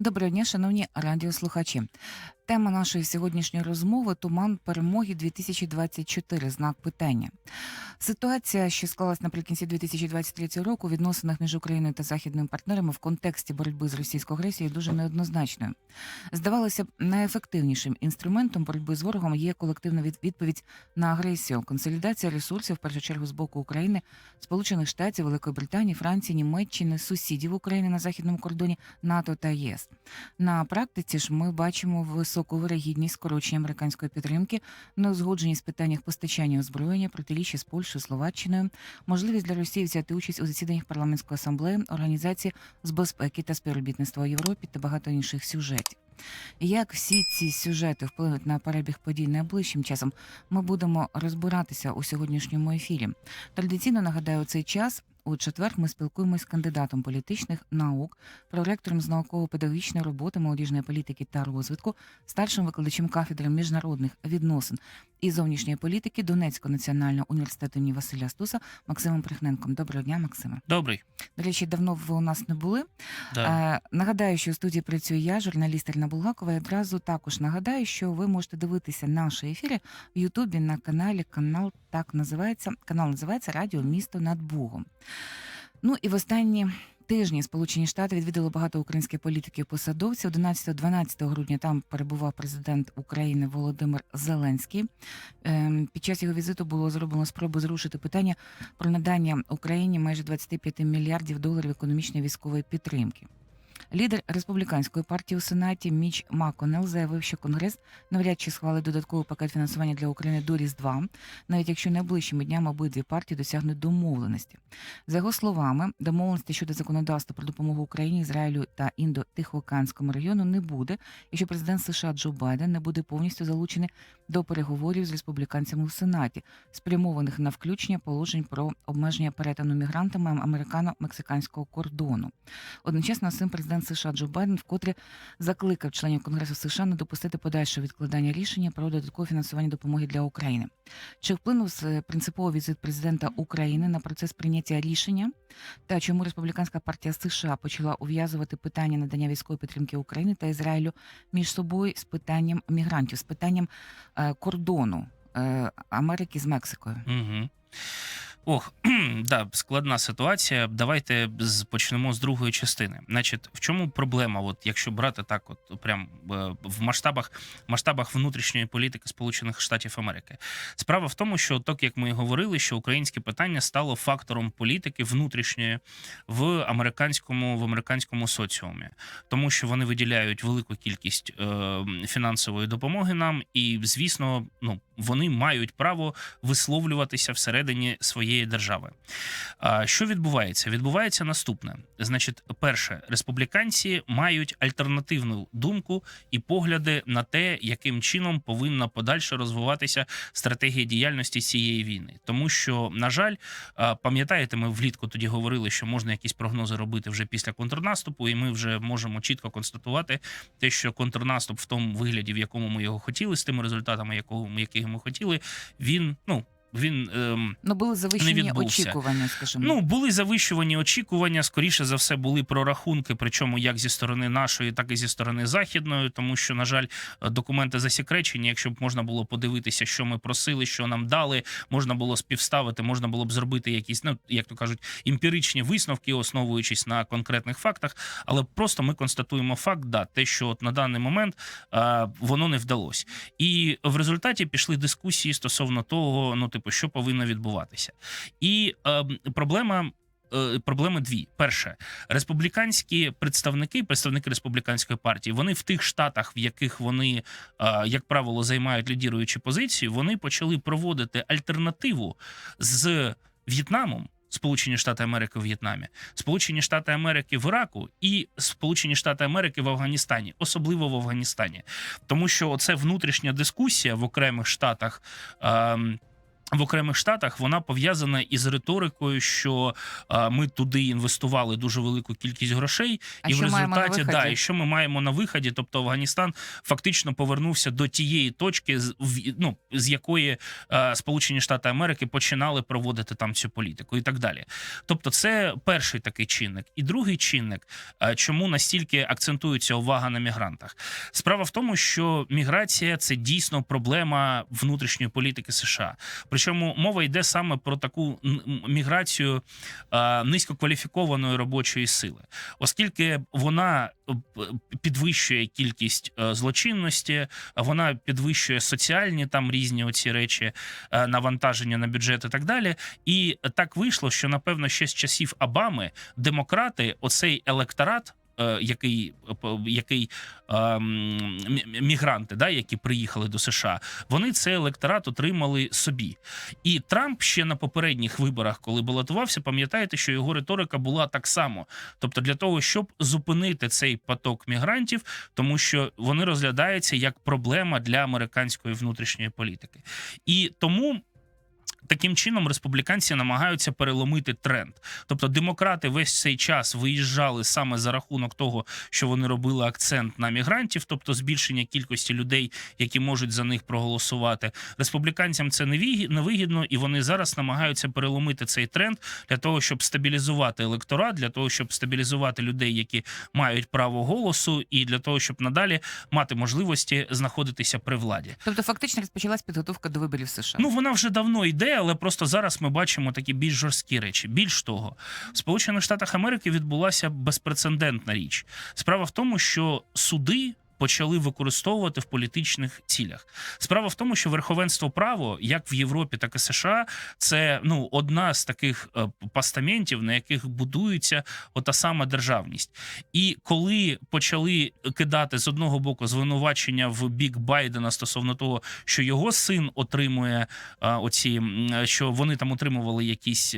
Доброго дня, шановні радіослухачі. Тема нашої сьогоднішньої розмови туман перемоги 2024. Знак питання. Ситуація, що склалась наприкінці 2023 року, у відносинах між Україною та західними партнерами в контексті боротьби з російською агресією дуже неоднозначною. Здавалося б, найефективнішим інструментом боротьби з ворогом є колективна відповідь на агресію, консолідація ресурсів, в першу чергу з боку України, Сполучених Штатів, Великої Британії, Франції, Німеччини, сусідів України на західному кордоні НАТО та ЄС. На практиці ж ми бачимо високу вирогідність скорочення американської підтримки, неузгодженість в питаннях постачання озброєння, протиріччя з Польщею, Словаччиною, можливість для Росії взяти участь у засіданнях парламентської асамблеї, організації з безпеки та співробітництва у Європі та багато інших сюжетів. Як всі ці сюжети вплинуть на перебіг подій найближчим часом, ми будемо розбиратися у сьогоднішньому ефірі. Традиційно нагадаю, цей час у четвер ми спілкуємось з кандидатом політичних наук, проректором з науково-педагогічної роботи, молодіжної політики та розвитку, старшим викладачем кафедри міжнародних відносин і зовнішньої політики Донецького національного університету імені Василя Стуса Максимом Прихненком. Доброго дня, Максиме. Добрий. До речі, давно ви у нас не були. Да. Е, нагадаю, що у студії працюю я, журналіст Ірина Булгакова. І одразу також нагадаю, що ви можете дивитися наші ефіри в Ютубі на каналі. Канал так називається. Канал називається Радіо Місто над Бугом. Ну і в останні. Тижні Сполучені Штати відвідали багато українських політиків посадовців. 11-12 грудня там перебував президент України Володимир Зеленський. Ем, Під час його візиту було зроблено спробу зрушити питання про надання Україні майже 25 мільярдів доларів економічної військової підтримки. Лідер республіканської партії у сенаті Міч Маконел заявив, що конгрес навряд чи схвалить додатковий пакет фінансування для України до Різдва, навіть якщо найближчими днями обидві партії досягнуть домовленості. За його словами, домовленості щодо законодавства про допомогу Україні, Ізраїлю та індо-тихоокеанському регіону не буде, якщо президент США Джо Байден не буде повністю залучений до переговорів з республіканцями у сенаті, спрямованих на включення положень про обмеження перетину мігрантами американо-мексиканського кордону. Одночасно з цим президент США Джо Байден вкотре закликав членів Конгресу США не допустити подальшого відкладання рішення про додаткове фінансування допомоги для України. Чи вплинув принциповий візит президента України на процес прийняття рішення? Та чому республіканська партія США почала ув'язувати питання надання військової підтримки України та Ізраїлю між собою з питанням мігрантів, з питанням е, кордону е, Америки з Мексикою? Угу. Ох, да, складна ситуація. Давайте почнемо з другої частини. Значить, в чому проблема? От якщо брати так, от прям е, в масштабах масштабах внутрішньої політики Сполучених Штатів Америки, справа в тому, що так як ми і говорили, що українське питання стало фактором політики внутрішньої в американському в американському соціумі, тому що вони виділяють велику кількість е, фінансової допомоги нам, і звісно, ну вони мають право висловлюватися всередині своєї держави. Що відбувається? Відбувається наступне: значить, перше, республіканці мають альтернативну думку і погляди на те, яким чином повинна подальше розвиватися стратегія діяльності цієї війни, тому що, на жаль, пам'ятаєте, ми влітку тоді говорили, що можна якісь прогнози робити вже після контрнаступу, і ми вже можемо чітко констатувати те, що контрнаступ в тому вигляді, в якому ми його хотіли, з тими результатами, якого ми яких ми хотіли, він ну він. Ем, Ну були завищені відбувся. очікування, скажімо. Ну, були завищувані очікування. Скоріше за все, були прорахунки, причому як зі сторони нашої, так і зі сторони західної, тому що, на жаль, документи засекречені. Якщо б можна було подивитися, що ми просили, що нам дали, можна було співставити, можна було б зробити якісь, ну як то кажуть, емпіричні висновки, основуючись на конкретних фактах. Але просто ми констатуємо факт, да, те, що от на даний момент а, воно не вдалося. І в результаті пішли дискусії стосовно того, ну типу, що повинно відбуватися. І е, проблема. е, Проблеми дві: перше, республіканські представники, представники республіканської партії, вони в тих штатах, в яких вони, е, як правило, займають лідіруючі позиції, вони почали проводити альтернативу з В'єтнамом. Сполучені Штати Америки в В'єтнамі, Сполучені Штати Америки в Іраку і Сполучені Штати Америки в Афганістані, особливо в Афганістані, тому що це внутрішня дискусія в окремих штатах. ем, в окремих штатах вона пов'язана із риторикою, що е, ми туди інвестували дуже велику кількість грошей, А і в результаті да, і що ми маємо на виході? Тобто Афганістан фактично повернувся до тієї точки, ну, з якої е, Сполучені Штати Америки починали проводити там цю політику, і так далі. Тобто, це перший такий чинник. І другий чинник, е, чому настільки акцентується увага на мігрантах. Справа в тому, що міграція це дійсно проблема внутрішньої політики США. Причому мова йде саме про таку міграцію низькокваліфікованої робочої сили, оскільки вона е, підвищує кількість е, злочинності, вона підвищує соціальні там різні оці речі, е, навантаження на бюджет і так далі. І так вийшло, що напевно ще з часів Обами демократи, оцей електорат. Е, Який е, який ем, мігранти, да, які приїхали до США, вони цей електорат отримали собі. І Трамп ще на попередніх виборах, коли балотувався, пам'ятаєте, що його риторика була так само. Тобто, для того, щоб зупинити цей поток мігрантів, тому що вони розглядаються як проблема для американської внутрішньої політики. І тому. Таким чином республіканці намагаються переломити тренд. Тобто демократи весь цей час виїжджали саме за рахунок того, що вони робили акцент на мігрантів, тобто збільшення кількості людей, які можуть за них проголосувати. Республіканцям це невигідно, і вони зараз намагаються переломити цей тренд для того, щоб стабілізувати електорат, для того, щоб стабілізувати людей, які мають право голосу, і для того, щоб надалі мати можливості знаходитися при владі. Тобто, фактично розпочалась підготовка до виборів США. Ну вона вже давно йде, але просто зараз ми бачимо такі більш жорсткі речі. Більш того, в Сполучених Штатах Америки відбулася безпрецедентна річ. Справа в тому, що суди. Почали використовувати в політичних цілях. Справа в тому, що верховенство право, як в Європі, так і США, це ну одна з таких е, постаментів, на яких будується ота сама державність. І коли почали кидати з одного боку звинувачення в бік Байдена стосовно того, що його син отримує оці, що вони там отримували якісь.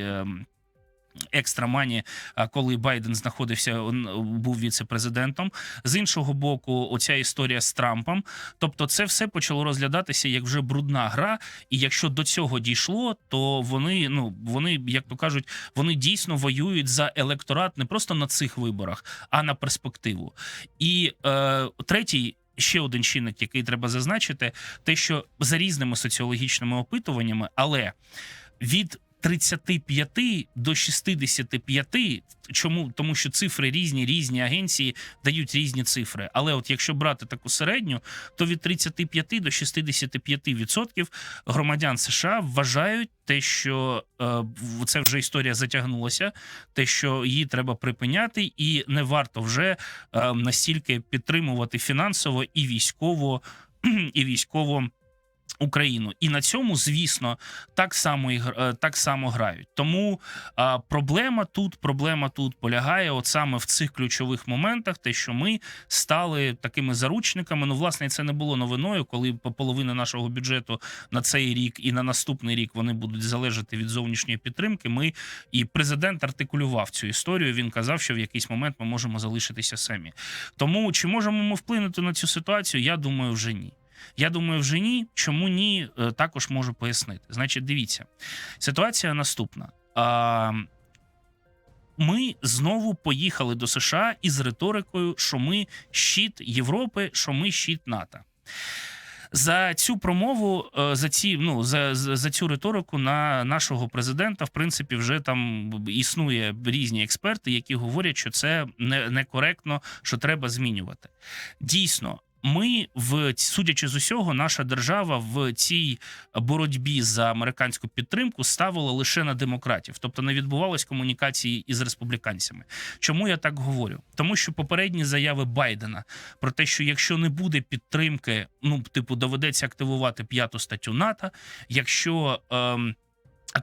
Ем, Екстра мані, а, коли Байден знаходився, був віце-президентом. З іншого боку, оця історія з Трампом. Тобто, це все почало розглядатися як вже брудна гра. І якщо до цього дійшло, то вони, ну вони, як то кажуть, вони дійсно воюють за електорат не просто на цих виборах, а на перспективу. І е, третій. Ще один чинник, який треба зазначити, те, що за різними соціологічними опитуваннями, але від 35 до 65, чому тому, що цифри різні, різні агенції дають різні цифри. Але от якщо брати таку середню, то від 35 до 65 відсотків громадян США вважають те, що е, це вже історія затягнулася, те, що її треба припиняти, і не варто вже е, настільки підтримувати фінансово і військово, і військово. Україну і на цьому, звісно, так само і е, так само грають. Тому а, проблема тут, проблема тут полягає, от саме в цих ключових моментах, те, що ми стали такими заручниками. Ну, власне, це не було новиною, коли по- половина нашого бюджету на цей рік і на наступний рік вони будуть залежати від зовнішньої підтримки. Ми і президент артикулював цю історію. Він казав, що в якийсь момент ми можемо залишитися самі. Тому чи можемо ми вплинути на цю ситуацію? Я думаю, вже ні. Я думаю, вже ні. Чому ні? Е, Також можу пояснити. Значить, дивіться, ситуація наступна. Ми знову поїхали до США із риторикою, що ми щит Європи, що ми щит НАТО. За цю промову, е, за ці ну за, за, цю риторику на нашого президента, в принципі, вже там існує різні експерти, які говорять, що це не, некоректно, що треба змінювати. Дійсно, ми в судячи з усього, наша держава в цій боротьбі за американську підтримку ставила лише на демократів, тобто не відбувалось комунікації із республіканцями. Чому я так говорю? Тому що попередні заяви Байдена про те, що якщо не буде підтримки, ну типу доведеться активувати п'яту статтю НАТО, якщо. Ем,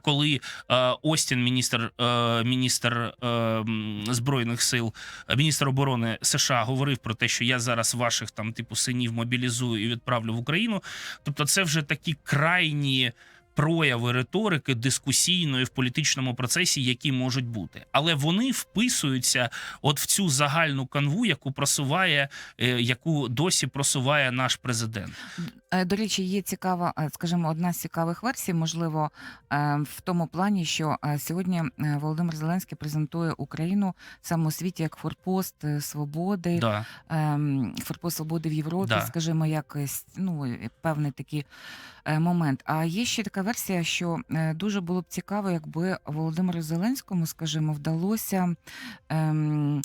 коли е, Остін, міністр, е, міністр е, збройних сил, міністр оборони США говорив про те, що я зараз ваших там типу синів мобілізую і відправлю в Україну. Тобто, це вже такі крайні прояви риторики дискусійної в політичному процесі, які можуть бути, але вони вписуються от в цю загальну канву, яку просуває, е, яку досі просуває наш президент. Е, До речі, є цікава, е, скажімо, одна з цікавих версій, можливо, в тому плані, що сьогодні Володимир Зеленський презентує Україну саме у світі як форпост свободи, Да. ем, форпост свободи в Європі, Да. скажімо, якось ну певний такий момент. А є ще така версія, що е, дуже було б цікаво, якби Володимиру Зеленському, скажімо, вдалося. Ем,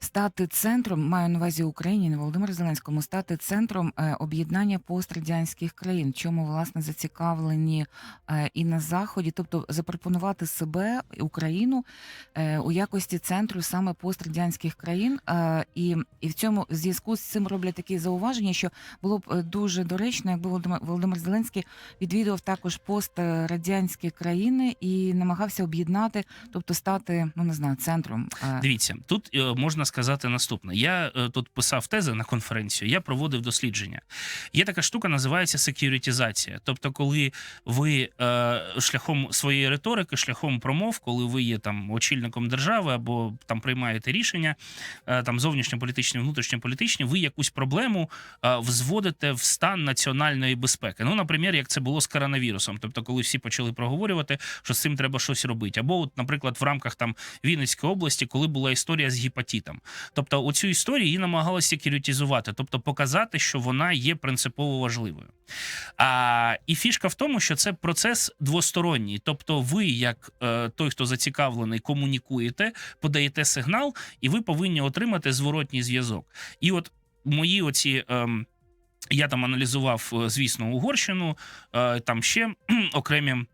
Стати центром, маю на увазі Україні, не Володимиру Зеленському, стати центром е, об'єднання пострадянських країн, чому власне зацікавлені е, і на заході, тобто запропонувати себе Україну е, у якості центру саме пострадянських країн. І, і в цьому зв'язку з цим роблять такі зауваження, що було б дуже доречно, якби Володимир, Зеленський відвідував також пострадянські країни і намагався об'єднати, тобто стати, ну не знаю, центром. Дивіться, тут можна сказати наступне. Я е, тут писав тези на конференцію, я проводив дослідження. Є така штука, називається секюритізація. Тобто, коли ви е, шляхом своєї риторики, шляхом промов, коли ви є там очільником держави або там приймаєте рішення, е, там зовнішньополітичні, внутрішньополітичні, ви якусь проблему взводите в стан національної безпеки. Ну, наприклад, як це було з коронавірусом. Тобто, коли всі почали проговорювати, що з цим треба щось робити. Або, от, наприклад, в рамках там Вінницької області, коли була історія з гепатитом. Тобто, оцю історію її намагалися секюритізувати, тобто показати, що вона є принципово важливою. А, і фішка в тому, що це процес двосторонній. Тобто, ви, як е, той, хто зацікавлений, комунікуєте, подаєте сигнал, і ви повинні отримати зворотній зв'язок. І от мої оці. ем, я там аналізував, е, звісно, Угорщину, е, там ще окремі.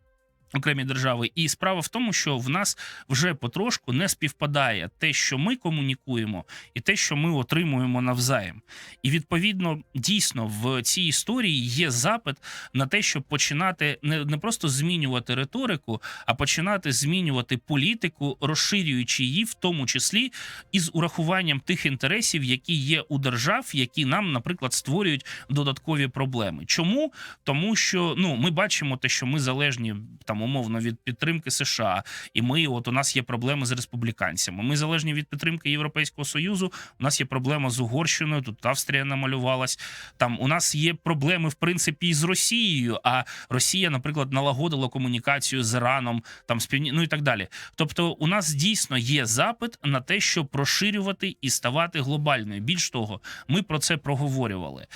Окремі держави, і справа в тому, що в нас вже потрошку не співпадає те, що ми комунікуємо, і те, що ми отримуємо навзаєм. І відповідно, дійсно, в цій історії є запит на те, щоб починати не, не просто змінювати риторику, а починати змінювати політику, розширюючи її, в тому числі із урахуванням тих інтересів, які є у держав, які нам, наприклад, створюють додаткові проблеми. Чому? Тому що ну ми бачимо те, що ми залежні там умовно від підтримки США, і ми, от у нас є проблеми з республіканцями. Ми залежні від підтримки Європейського союзу. У нас є проблема з Угорщиною. Тут Австрія намалювалась. Там у нас є проблеми в принципі і з Росією. А Росія, наприклад, налагодила комунікацію з Іраном, там з Півні... ну і так далі. Тобто, у нас дійсно є запит на те, щоб розширювати і ставати глобальною. Більш того, ми про це проговорювали.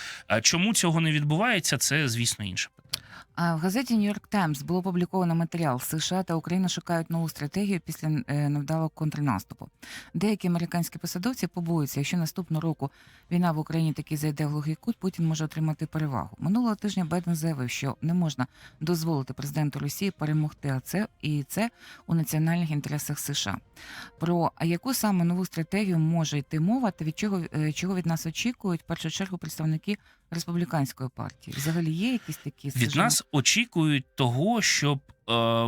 Чому цього не відбувається? Це звісно інше питання. А в газеті Нью-Йорк Таймс було опубліковано матеріал США та Україна шукають нову стратегію після е, невдалого контрнаступу. Деякі американські посадовці побоюються, якщо наступного року війна в Україні таки зайде в глухий кут, Путін може отримати перевагу. Минулого тижня Байден заявив, що не можна дозволити президенту Росії перемогти, а це і це у національних інтересах США. Про яку саме нову стратегію може йти мова, та від чого е, чого від нас очікують в першу чергу представники республіканської партії? Взагалі є якісь такі Від нас очікують того, щоб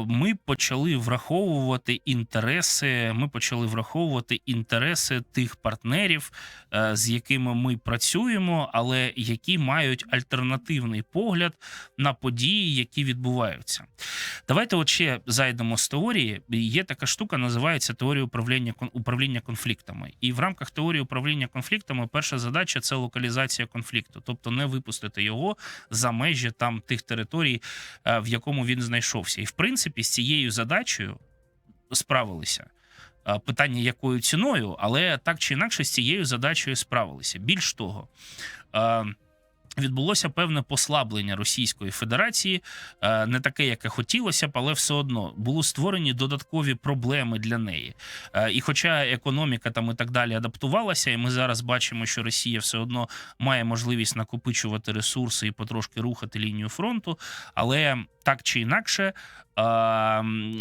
ми почали враховувати інтереси. Ми почали враховувати інтереси тих партнерів, е, з якими ми працюємо, але які мають альтернативний погляд на події, які відбуваються. Давайте от ще зайдемо з теорії. Є така штука, називається теорія управління управління конфліктами. І в рамках теорії управління конфліктами перша задача це локалізація конфлікту, тобто не випустити його за межі там тих територій, е, в якому він знайшовся. В принципі, з цією задачею справилися. Питання якою ціною, але так чи інакше з цією задачею справилися. Більш того, відбулося певне послаблення Російської Федерації, е, не таке, яке хотілося б, але все одно були створені додаткові проблеми для неї. Е, І хоча економіка там і так далі адаптувалася, і ми зараз бачимо, що Росія все одно має можливість накопичувати ресурси і потрошки рухати лінію фронту, але так чи інакше.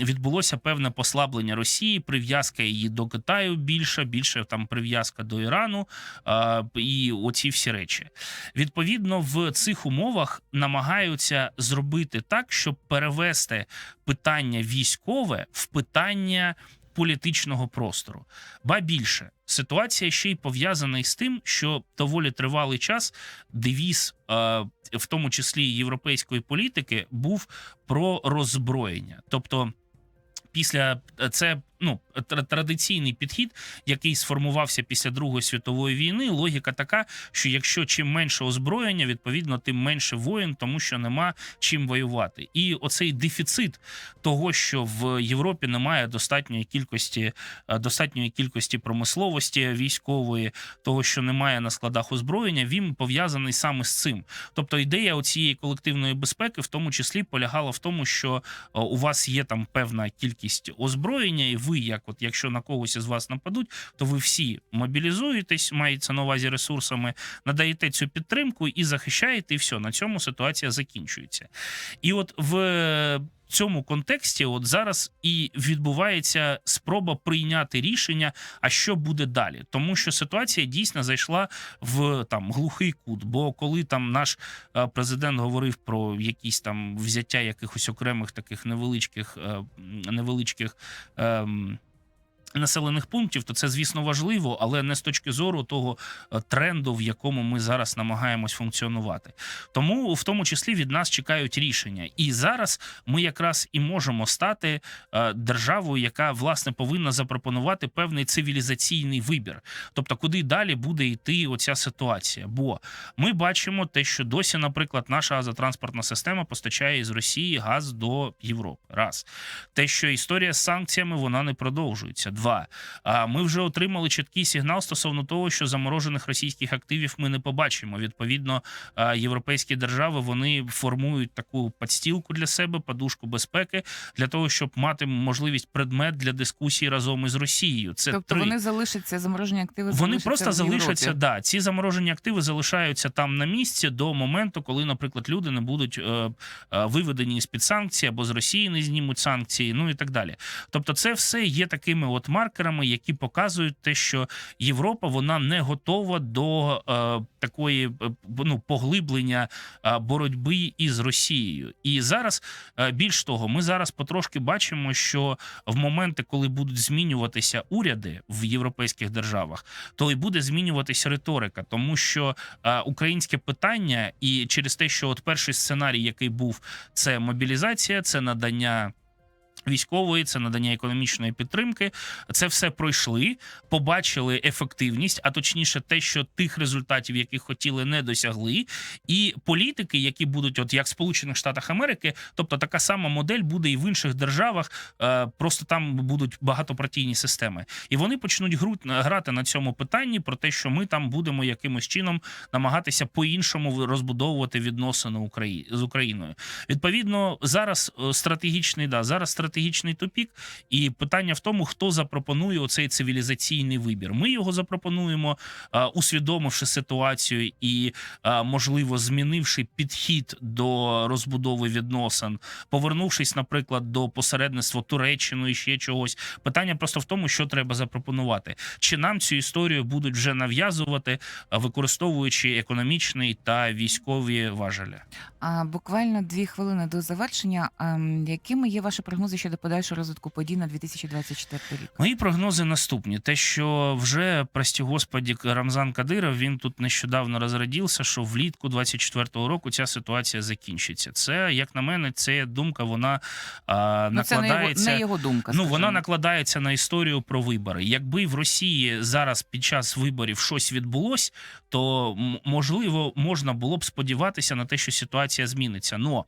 Відбулося певне послаблення Росії, прив'язка її до Китаю більша, більше там прив'язка до Ірану і оці всі речі. Відповідно, в цих умовах намагаються зробити так, щоб перевести питання військове в питання політичного простору. Ба більше ситуація ще й пов'язана із тим, що доволі тривалий час девіз, е, в тому числі європейської політики, був про роззброєння, тобто. Після це ну тр- традиційний підхід, який сформувався після Другої світової війни. Логіка така, що якщо чим менше озброєння, відповідно, тим менше воїн, тому що нема чим воювати. І оцей дефіцит того, що в Європі немає достатньої кількості е, достатньої кількості промисловості військової, того, що немає на складах озброєння, він пов'язаний саме з цим. Тобто ідея оцієї колективної безпеки, в тому числі, полягала в тому, що е, у вас є там певна кількість озброєння, і ви, як от якщо на когось із вас нападуть, то ви всі мобілізуєтесь, мається на увазі ресурсами, надаєте цю підтримку і захищаєте, і все, на цьому ситуація закінчується. І от в цьому контексті, от зараз і відбувається спроба прийняти рішення, а що буде далі, тому що ситуація дійсно зайшла в там глухий кут. Бо коли там наш е, президент говорив про якісь там взяття якихось окремих таких невеличких е, невеличких. ем, Населених пунктів, то це звісно важливо, але не з точки зору того е, тренду, в якому ми зараз намагаємось функціонувати. Тому в тому числі від нас чекають рішення. І зараз ми якраз і можемо стати е, державою, яка власне повинна запропонувати певний цивілізаційний вибір. Тобто, куди далі буде йти оця ситуація? Бо ми бачимо те, що досі, наприклад, наша газотранспортна система постачає із Росії газ до Європи. Раз те, що історія з санкціями вона не продовжується. Два а ми вже отримали чіткий сигнал стосовно того, що заморожених російських активів ми не побачимо. Відповідно, європейські держави вони формують таку подстілку для себе, подушку безпеки для того, щоб мати можливість предмет для дискусії разом із Росією. Це Тобто три. вони залишаться, заморожені активи Вони просто в залишаться. Да, ці заморожені активи залишаються там на місці до моменту, коли, наприклад, люди не будуть е, е, виведені з під санкцій або з Росії не знімуть санкції, ну і так далі. Тобто, це все є такими от маркерами, які показують те, що Європа вона не готова до е, такої е, ну, поглиблення е, боротьби із Росією. І зараз е, більш того, ми зараз потрошки бачимо, що в моменти, коли будуть змінюватися уряди в європейських державах, то і буде змінюватися риторика, тому що е, українське питання, і через те, що от перший сценарій, який був, це мобілізація, це надання. Військової, це надання економічної підтримки, це все пройшли, побачили ефективність, а точніше, те, що тих результатів, яких хотіли, не досягли. І політики, які будуть, от як Сполучених Штатах Америки, тобто така сама модель буде і в інших державах, е, просто там будуть багатопартійні системи, і вони почнуть гру- грати на цьому питанні про те, що ми там будемо якимось чином намагатися по-іншому розбудовувати відносини Украї... з Україною. Відповідно, зараз е, стратегічний да зараз стратегічний тупік, і питання в тому, хто запропонує оцей цивілізаційний вибір. Ми його запропонуємо, е, усвідомивши ситуацію і, е, можливо, змінивши підхід до розбудови відносин, повернувшись, наприклад, до посередництва Туреччини і ще чогось. Питання просто в тому, що треба запропонувати. Чи нам цю історію будуть вже нав'язувати, е, використовуючи економічний та військові важелі? А буквально дві хвилини до завершення. Ем, Якими є ваші прогнози щодо подальшого розвитку подій на 2024 рік? Мої прогнози наступні: те, що вже прості господі Рамзан Кадиров, він тут нещодавно розрадівся, що влітку 24-го року ця ситуація закінчиться. Це як на мене, це думка, вона а, Ну, це не його, накладається. не його думка. Ну, вона накладається на історію про вибори. Якби в Росії зараз під час виборів щось відбулось, то можливо можна було б сподіватися на те, що ситуація зміниться. Но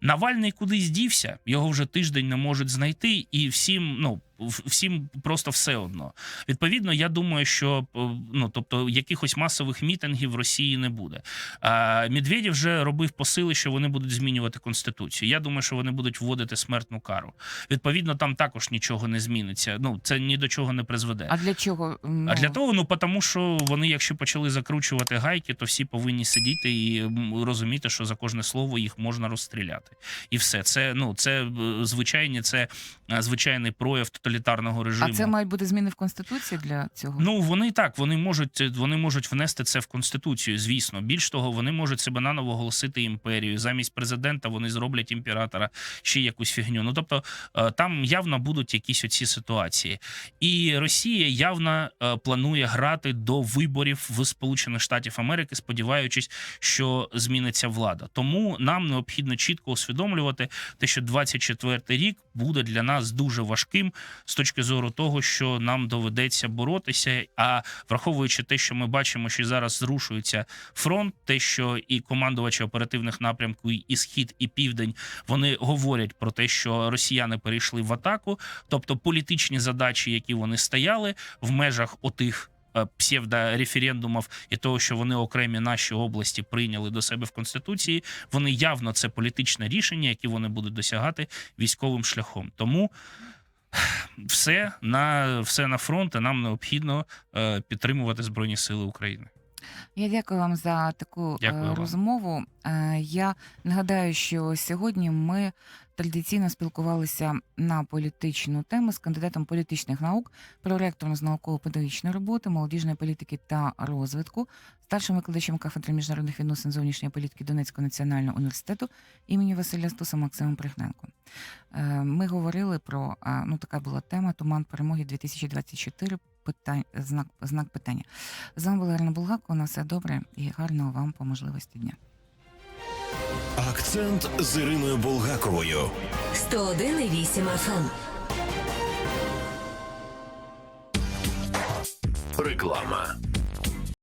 Навальний кудись дівся, його вже тиждень не можуть знайти, і всім, ну. Всім просто все одно. Відповідно, я думаю, що е, ну тобто якихось масових мітингів в Росії не буде. А Медведєв вже робив посили, що вони будуть змінювати конституцію. Я думаю, що вони будуть вводити смертну кару. Відповідно, там також нічого не зміниться. Ну це ні до чого не призведе. А для чого? Ну, А для того, ну тому що вони, якщо почали закручувати гайки, то всі повинні сидіти і розуміти, що за кожне слово їх можна розстріляти. І все це ну це е, звичайні, це е, звичайний прояв тоталітарного тоталітарного режиму. А це мають бути зміни в конституції для цього? Ну вони так, вони можуть вони можуть внести це в конституцію. Звісно, більш того, вони можуть себе наново оголосити імперію. Замість президента вони зроблять імператора ще якусь фігню. Ну тобто е, там явно будуть якісь оці ситуації, і Росія явно е, планує грати до виборів в Сполучених Штатів Америки, сподіваючись, що зміниться влада. Тому нам необхідно чітко усвідомлювати те, що 24-й рік буде для нас дуже важким з точки зору того, що нам доведеться боротися. А враховуючи те, що ми бачимо, що зараз зрушується фронт, те, що і командувачі оперативних напрямків, і схід, і південь вони говорять про те, що росіяни перейшли в атаку, тобто політичні задачі, які вони стояли в межах отих. е, Псевдореферендумів і того, що вони окремі наші області прийняли до себе в конституції, вони явно це політичне рішення, які вони будуть досягати військовим шляхом. Тому все на все на фронт, і нам необхідно е, підтримувати Збройні Сили України. Я дякую вам за таку е, Дякую вам. розмову. Е, Я нагадаю, що сьогодні ми традиційно спілкувалися на політичну тему з кандидатом політичних наук, проректором з науково-педагогічної роботи, молодіжної політики та розвитку, старшим викладачем кафедри міжнародних відносин зовнішньої політики Донецького національного університету імені Василя Стуса Максимом Пригненко. Е, Ми говорили про ну така була тема Туман перемоги 2024 питань, знак, знак питання. З вами була Ірина Булгакова. На все добре і гарного вам по можливості дня. Акцент з Іриною Булгаковою. 101,8 FM. Реклама.